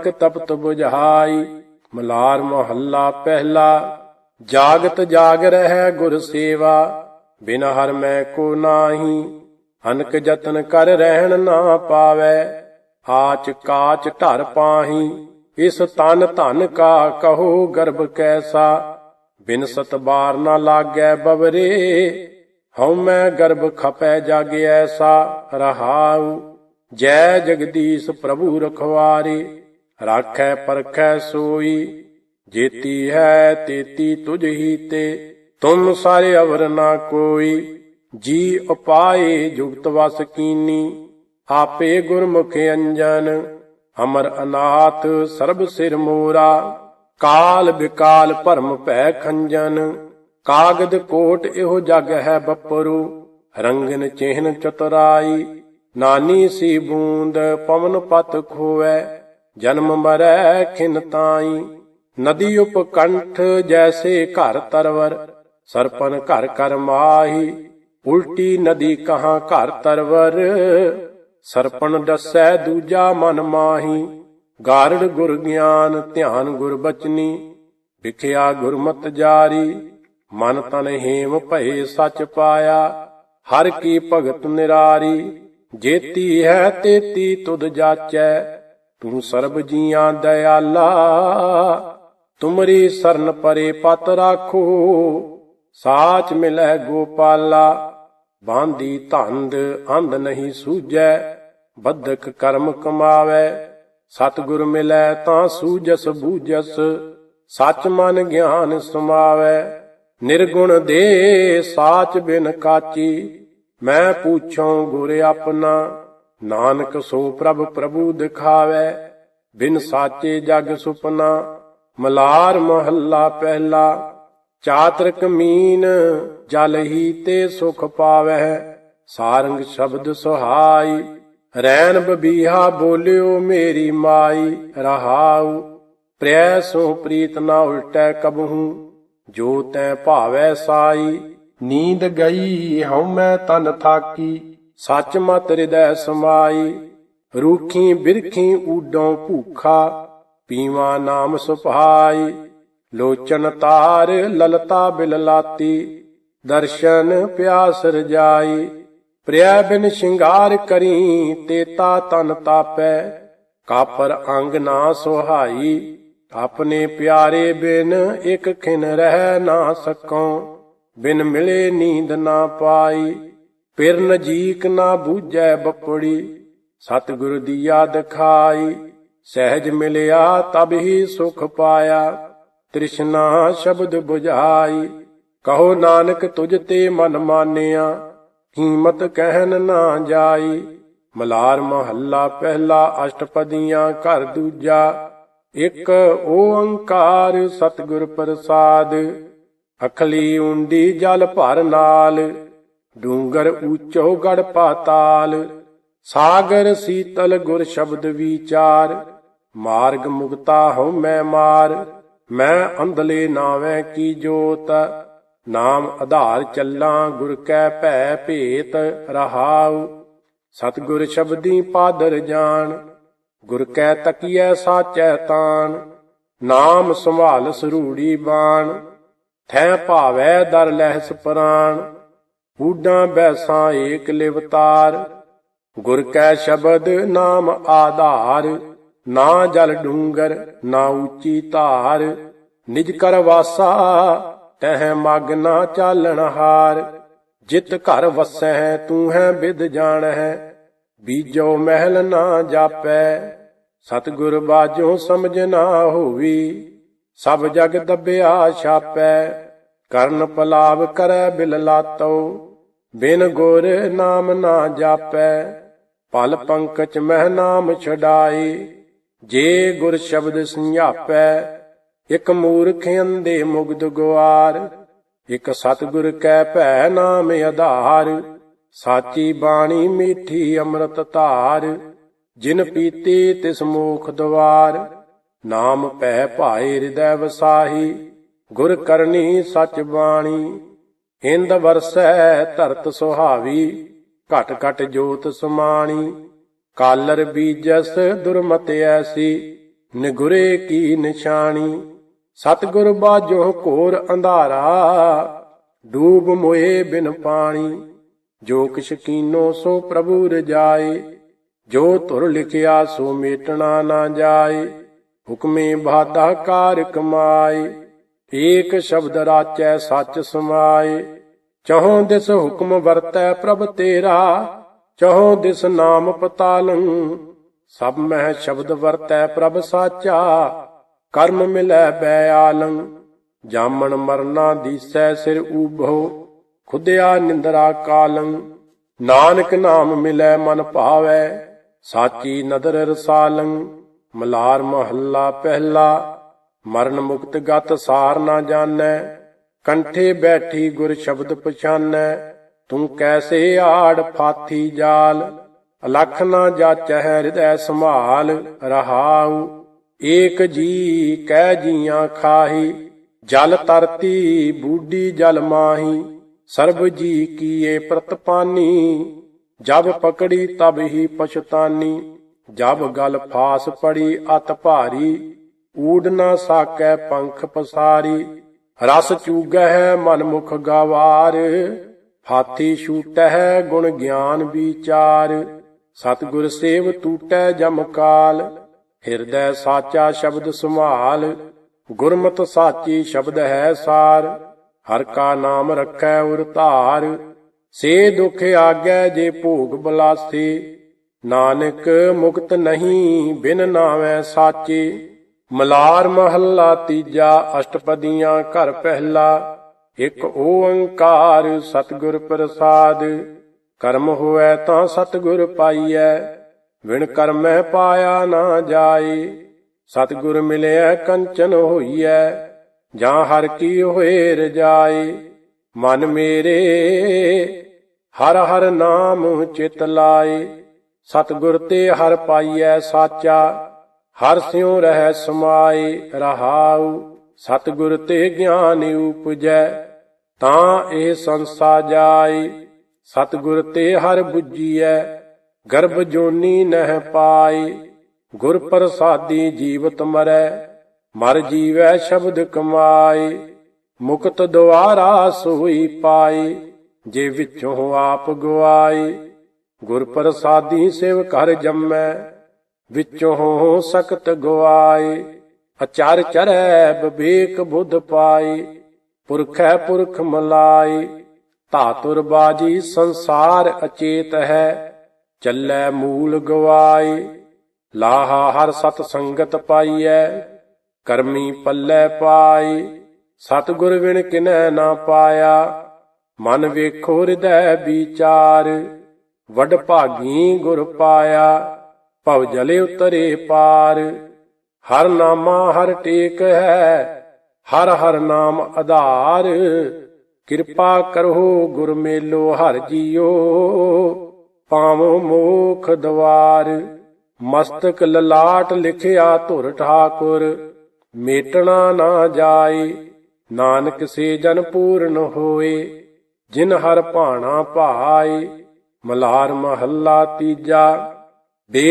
ਨਾਨਕ ਤਪਤ ਬੁਝਾਈ ਮਲਾਰ ਮਹੱਲਾ ਪਹਿਲਾ। ਜਾਗਤ ਜਾਗ ਰਹਿ ਗੁਰ ਸੇਵਾ, ਬਿਨ ਹਰ ਮੈਂ ਕੋ ਨਾਹੀ। ਅਨਕ ਜਤਨ ਕਰ ਰਹਿਣ ਨਾ ਪਾਵੈ, ਆਚ ਕਾਚ ਢਰ ਪਾਹੀ। ਇਸ ਤਨ ਧਨ ਕਾ ਕਹੋ ਗਰਭ ਕੈਸਾ, ਬਿਨ ਸਤ ਬਾਰ ਨਾ ਲਾਗੈ ਬਵਰੇ। ਹਉ ਮੈਂ ਗਰਭ ਖਪੈ ਜਾਗ ਐਸਾ, ਰਹਾਉ। ਜੈ ਜਗਦੀਸ਼ ਪ੍ਰਭੂ ਰਖਵਾਰੇ। ਰਾਖੈ ਪਰਖੈ ਸੋਈ, ਜੇਤੀ ਹੈ ਤੇਤੀ ਤੁਝ ਹੀ ਤੇ, ਤੁਮ ਸਾਰੇ ਅਵਰ ਨਾ ਕੋਈ। ਜੀ ਉਪਾਏ ਜੁਗਤ ਵਸ ਕੀਨੀ, ਆਪੇ ਗੁਰਮੁਖ ਅੰਜਨ, ਅਮਰ ਅਨਾਥ ਸਰਬ ਸਿਰ ਮੋਰਾ। ਕਾਲ ਬਿਕਾਲ ਭਰਮ ਭੈ ਖੰਜਨ, ਕਾਗਦ ਕੋਟ ਇਹੋ ਜਗ ਹੈ ਬੱਪਰੂ। ਰੰਗਨ ਚਿਹਨ ਚਤਰਾਈ, ਨਾਨੀ ਸੀ ਬੂੰਦ ਪਵਨ ਪਤ ਖੋਵੈ। ਜਨਮ ਮਰੈ ਖਿਨ ਤਾਈ। ਨਦੀ ਉਪਕੰਠ ਜੈਸੇ ਘਰ ਤਰਵਰ, ਸਰਪਨ ਘਰ ਕਰ ਮਾਹੀ। ਉਲਟੀ ਨਦੀ ਕਹਾ ਘਰ ਤਰਵਰ ਸਰਪਨ ਦੱਸੈ ਦੂਜਾ ਮਨ ਮਾਹੀ। ਗਾਰੜ ਗੁਰ ਗਿਆਨ ਧਿਆਨ ਗੁਰ ਬਚਨੀ, ਵਿਖਿਆ ਗੁਰਮਤ ਜਾਰੀ। ਮਨ ਤਨ ਹੇਮ ਭਏ ਸਚ ਪਾਇਆ, ਹਰ ਕੀ ਭਗਤ ਨਿਰਾਰੀ। ਜੇਤੀ ਹੈ ਤੇਤੀ ਤੁਧ ਜਾਚੈ ਤੂੰ ਸਰਬ ਜੀਆਂ ਦਇਆਲਾ, ਤੁਮਰੀ ਸਰਨ ਪਰੇ ਪਤ ਰਾਖੋ। ਸਾਚ ਮਿਲੈ ਗੋਪਾਲਾ, ਬਾਂਦੀ ਧੰਦ ਅੰਧ ਨਹੀਂ ਸੂਜੈ ਬੱਧਕ ਕਰਮ ਕਮਾਵੇ। ਸਤਿਗੁਰ ਮਿਲੈ ਤਾਂ ਸੂਜਸ ਬੂਜਸ ਸਚ ਮਨ ਗਿਆਨ ਸਮਾਵੇ। ਨਿਰਗੁਣ ਦੇ ਸਾਚ ਬਿਨ ਕਾਚੀ, ਮੈਂ ਪੁੱਛਾਂ ਗੁਰ ਆਪਣਾ ਨਾਨਕ ਸੋ ਪ੍ਰਭ ਪ੍ਰਭੂ ਦਿਖਾਵੇ, ਬਿਨ ਸਾਚੇ ਜਗ ਸੁਪਨਾ, ਮਲਾਰ ਮਹੱਲਾ ਪਹਿਲਾ, ਚਾਤਰਕ ਮੀਨ ਜਲ ਹੀ ਤੇ ਸੁਖ ਪਾਵੈ, ਸਾਰੰਗ ਸ਼ਬਦ ਸੁਹਾਈ, ਰੈਣ ਬਬੀਹਾ ਬੋਲਿਓ ਮੇਰੀ ਮਾਈ, ਰਹਾਉ ਪ੍ਰਿਆ ਸੋ ਪ੍ਰੀਤ ਨਾ ਉਲਟੈ ਕਬਹੂ, ਜੋ ਤੈ ਭਾਵੈ ਸਾਈ, ਨੀਂਦ ਗਈ ਹਉ ਮੈਂ ਤਨ ਥਾਕੀ ਸੱਚ ਮਤ ਹਿਰਦੈ ਸਮਾਈ, ਰੂਖੀ ਬਿਰਖੀ ਊਡੋਂ ਭੂਖਾ, ਪੀਵਾ ਨਾਮ ਸੁਭਾਈ ਲੋਚਨ ਤਾਰ ਲਲਤਾ ਬਿਲਲਾਤੀ ਦਰਸ਼ਨ ਪਿਆਸ ਰਜਾਈ ਪ੍ਰਿਆ ਬਿਨ ਸ਼ਿੰਗਾਰ ਕਰੀ, ਤੇਤਾ ਤਨ ਤਾਪੈ। ਕਾਪਰ ਅੰਗ ਨਾ ਸੁਹਾਈ, ਆਪਣੇ ਪਿਆਰੇ ਬਿਨ ਇਕ ਖਿਨ ਰਹਿ ਨਾ ਸਕੋ ਬਿਨ ਮਿਲੇ ਨੀਂਦ ਨਾ ਪਾਈ। ਪਿਰ ਨਜੀਕ ਨਾ ਬੂਝੈ ਬਪੜੀ, ਸਤਿਗੁਰ ਦੀਆ ਦਿਖਾਈ ਸਹਿਜ ਮਿਲਿਆ ਤਬ ਹੀ ਸੁਖ ਪਾਇਆ, ਤ੍ਰਿਸ਼ਨਾ ਸ਼ਬਦ 부ਝਾਈ ਕਹੋ ਨਾਨਕ ਤੁਝ ਤੇ ਮਨ ਮਾਨਿਆ, ਕੀਮਤ ਕਹਿਣ ਨਾ ਜਾਈ। ਮਲਾਰ ਮਹੱਲਾ ਪਹਿਲਾ ਅਸ਼ਟਪਦੀਆਂ ਘਰ ਦੂਜਾ, ਇੱਕ ਓੰਕਾਰ ਸਤਿਗੁਰ ਪ੍ਰਸਾਦ। ਅਖਲੀ ਉਂਡੀ ਜਲ ਭਰ ਨਾਲ ਡੂੰਗਰ ਉੱਚੋ ਗੜ ਪਾਤਾਲ, ਸਾਗਰ ਸੀਤਲ ਗੁਰ ਸ਼ਬਦ ਵਿਚਾਰ। ਮਾਰਗ ਮੁਕਤਾ ਹਉ ਮੈਂ ਮਾਰ, ਮੈਂ ਅੰਧਲੇ ਨਾਵੇਂ ਕੀ ਜੋਤ। ਨਾਮ ਆਧਾਰ ਚੱਲਾਂ ਗੁਰ ਕੈ ਭੈ ਭੇਤ ਰਹਾਉ। ਸਤਿਗੁਰ ਸ਼ਬਦੀ ਪਾਦਰ ਜਾਣ, ਗੁਰ ਕੈ ਤਕੀਐ ਸਾਚੈ ਤਾਨ ਨਾਮ ਸੰਭਾਲ ਸਰੂੜੀ ਬਾਣ, ਥੈ ਭਾਵੈ ਦਰ ਲਹਿਸ ਪ੍ਰਾਣ। ਬੂਡਾਂ ਬੈਸਾਂ ਏਕ ਲਿਵਤਾਰ ਗੁਰ ਕੈ ਸ਼ਬਦ ਨਾਮ ਆਧਾਰ। ਨਾ ਜਲ ਡੂੰਗਰ, ਨਾ ਉੱਚੀ ਧਾਰ। ਨਿਜ ਕਰ ਵਾਸਾ, ਤਹਿ ਮਗ ਨਾ ਚਾਲਣ ਹਾਰ। ਜਿਤ ਘਰ ਵਸੈ ਤੂੰ ਹੈ ਵਿਦ ਜਾਣੈ ਬੀਜੋ ਮਹਿਲ ਨਾ ਜਾਪੈ। ਸਤਿਗੁਰ ਬਾਝੋਂ ਸਮਝ ਨਾ ਹੋਵੀ। ਸਭ ਜਗ ਦਬਿਆ ਛਾਪੈ। ਕਰਨ ਪਲਾਵ ਕਰੈ ਬਿਲ ਲਾਤੋ। ਬਿਨ ਗੁਰ ਨਾਮ ਨਾ ਜਾਪੈ ਪਲ ਪੰਕਜ ਮਹਿ ਨਾਮ ਛਡਾਈ ਜੇ ਗੁਰ ਸ਼ਬਦ ਸੰਝਾਪੈ ਇਕ ਮੂਰਖ ਅੰਦੇ ਮੁਗਧ ਗੁਆਰ। ਇਕ ਸਤਿਗੁਰ ਕੈ ਭੈ ਨਾਮ ਆਧਾਰ, ਸਾਚੀ ਬਾਣੀ ਮੀਠੀ ਅੰਮ੍ਰਿਤ ਧਾਰ। ਜਿਨ ਪੀਤੀ ਤਿਸ ਮੋਖ ਦਵਾਰ, ਨਾਮ ਪੈ ਭਾਏ ਹਿਰਦੈ ਵਸਾਹੀ। ਗੁਰ ਕਰਨੀ ਸਚ ਬਾਣੀ ਹਿੰਦ ਵਰਸੈ ਧਰਤ ਸੁਹਾਵੀ, ਘਟ ਘਟ ਜੋਤ ਸਮਾਣੀ। ਕਾਲਰ ਬੀਜਸ ਦੁਰਮਤ ਐਸੀ, ਨਿਗੁਰੇ ਕੀ ਨਿਸ਼ਾਨੀ ਸਤਿਗੁਰ ਬਾਝੋ ਘੋਰ ਅੰਧਾਰਾ, ਡੂਬ ਮੋਏ ਬਿਨ ਪਾਣੀ। ਜੋ ਕਿਛ ਕੀਨੋ ਸੋ ਪ੍ਰਭੂ ਰਜਾਏ, ਜੋ ਤੁਰ ਲਿਖਿਆ ਸੋ ਮੇਟਣਾ ਨਾ ਜਾਏ। ਹੁਕਮੇ ਬਾਧਾ ਕਾਰ ਕਮਾਏ। ਏਕ ਸ਼ਬਦ ਰਾਚੈ ਸੱਚ ਸਮਾਏ, ਚਹੋਂ ਦਿਸ ਹੁਕਮ ਵਰਤੈ ਪ੍ਰਭ ਤੇਰਾ, ਚਹੋਂ ਦਿਸ ਨਾਮ ਪਤਾਲੰ, ਸਭ ਮਹਿ ਸ਼ਬਦ ਵਰਤੈ ਪ੍ਰਭ ਸਾਚਾ, ਕਰਮ ਮਿਲੈ ਬੈ ਬੈਆਲੰ ਜਾਮਣ ਮਰਨਾ ਦੀਸੈ ਸਿਰ ਊਭੋ, ਖੁਦਿਆ ਨਿੰਦਰਾ ਕਾਲੰ, ਨਾਨਕ ਨਾਮ ਮਿਲੈ ਮਨ ਭਾਵੈ, ਸਾਚੀ ਨਦਰ ਰਸਾਲੰ, ਮਲਾਰ ਮਹੱਲਾ ਪਹਿਲਾ ਮਰਨ ਮੁਕਤ ਗਤ ਸਾਰ ਨਾ ਜਾਣੈ, ਕੰਠੇ ਬੈਠੀ ਗੁਰ ਸ਼ਬਦ ਪਛਾਨੈ। ਤੂੰ ਕੈਸੇ ਆੜ ਫਾਥੀ ਜਾਲ, ਅਲਖ ਨਾ ਜਾਚੈ ਹਿਰਦੈ ਸੰਭਾਲ, ਰਹਾਉ, ਏਕ ਜੀ ਕਹਿ ਜੀਆਂ ਖਾਹੀ, ਜਲ ਤਰਤੀ ਬੂਡੀ ਜਲ ਮਾਹੀ, ਸਰਬ ਜੀ ਕੀਏ ਪ੍ਰਤਪਾਨੀ, ਜਬ ਪਕੜੀ ਤਬ ਹੀ ਪਛਤਾਨੀ, ਜਬ ਗਲ ਫਾਸ ਪੜੀ ਅਤ ਭਾਰੀ ਊਡ ਨਾ ਸਾਕੈ ਪੰਖ ਪਸਾਰੀ, ਰਸ ਚੂਗਹਿ ਮਨ ਮੁਖ ਗਵਾਰ, ਹਾਥੀ ਛੂਟਹਿ ਗੁਣ ਗਿਆਨ ਵਿਚਾਰ, ਸਤਿਗੁਰ ਸੇਵ ਟੂਟੈ ਜਮ ਕਾਲ, ਹਿਰਦੈ ਸਾਚਾ ਸ਼ਬਦ ਸੰਭਾਲ, ਗੁਰਮਤਿ ਸਾਚੀ ਸ਼ਬਦ ਹੈ ਸਾਰ, ਹਰ ਕਾ ਨਾਮ ਰੱਖੈ ਉਰ ਧਾਰ, ਸੇ ਦੁਖ ਆਗੈ ਜੇ ਭੋਗ ਬਲਾਸੇ, ਨਾਨਕ ਮੁਕਤ ਨਹੀਂ ਬਿਨ ਨਾਮੈ ਸਾਚੇ ਮਲਾਰ ਮਹੱਲਾ ਤੀਜਾ ਅਸ਼ਟਪਦੀਆਂ ਘਰ ਪਹਿਲਾ, ਇੱਕ ਓੰਕਾਰ ਸਤਿਗੁਰ ਪ੍ਰਸਾਦ। ਕਰਮ ਹੋਐ ਤਾਂ ਸਤਿਗੁਰ ਪਾਈਐ, ਵਿਣ ਕਰਮੈ ਪਾਇਆ ਨਾ ਜਾਏ। ਸਤਿਗੁਰ ਮਿਲਿਆ ਕੰਚਨ ਹੋਈਐ, ਜਾਂ ਹਰ ਕੀ ਹੋਏ ਰਜਾਏ। ਮਨ ਮੇਰੇ ਹਰ ਹਰ ਨਾਮ ਚਿਤ ਲਾਏ, ਸਤਿਗੁਰ ਤੇ ਹਰ ਪਾਈਐ ਸਾਚਾ। ਹਰ ਸਿਉ ਰਹਿ ਸਮਾਏ ਰਹਾਉ, ਸਤਿਗੁਰ ਤੇ ਗਿਆਨ ਉਪਜੈ, ਤਾਂ ਇਹ ਸੰਸਾ ਜਾਏ, ਸਤਿਗੁਰ ਤੇ ਹਰ 부ਜੀਐ ਗਰਭ ਜੋਨੀ ਨਹਿ ਪਾਏ, ਗੁਰ ਪ੍ਰਸਾਦੀ ਜੀਵਤ ਮਰੈ, ਮਰ ਜੀਵੈ ਸ਼ਬਦ ਕਮਾਏ, ਮੁਕਤ ਦੁਆਰਾ ਸੋਈ ਪਾਏ, ਜੇ ਵਿੱਚੋਂ ਆਪ ਗਵਾਏ, ਗੁਰ ਪ੍ਰਸਾਦੀ ਸਿਵ ਕਰ ਜੰਮੈ ਵਿਚੋਂ ਸ਼ਕਤ ਗਵਾਏ, ਅਚਰ ਚਰੈ ਵਿਵੇਕ ਬੁੱਧ ਪਾਏ, ਪੁਰਖੈ ਪੁਰਖ ਮਲਾਏ, ਧਾਤੁਰ ਬਾਜੀ ਸੰਸਾਰ ਅਚੇਤ ਹੈ, ਚੱਲੈ ਮੂਲ ਗਵਾਏ, ਲਾਹਾ ਹਰ ਸਤ ਸੰਗਤ ਪਾਈਐ, ਕਰਮੀ ਪੱਲੇ ਪਾਈ ਸਤਿਗੁਰ ਵਿਣ ਕਿਨੈ ਨਾ ਪਾਇਆ, ਮਨ ਵੇਖੋ ਹਿਰਦੈ ਵਿਚਾਰ, ਵਡ ਭਾਗੀ ਗੁਰ ਪਾਇਆ ਭਵ ਜਲੇ ਉਤਰੇ ਪਾਰ। ਹਰ ਨਾਮਾ ਹਰ ਟੇਕ ਹੈ, ਹਰ ਹਰ ਨਾਮ ਆਧਾਰ। ਕਿਰਪਾ ਕਰੋ ਗੁਰ ਮੇਲੋ ਹਰ ਜੀਓ, ਪਾਵੋ ਮੋਖ ਦਵਾਰ। ਮਸਤਕ ਲਲਾਟ ਲਿਖਿਆ ਧੁਰ ਠਾਕੁਰ, ਮੇਟਣਾ ਨਾ ਜਾਏ। ਨਾਨਕ ਸੇ ਜਨ ਪੂਰਨ ਹੋਏ, ਜਿਨ ਹਰ ਭਾਣਾ ਭਾਏ। ਮਲਾਰ ਮਹੱਲਾ ਤੀਜਾ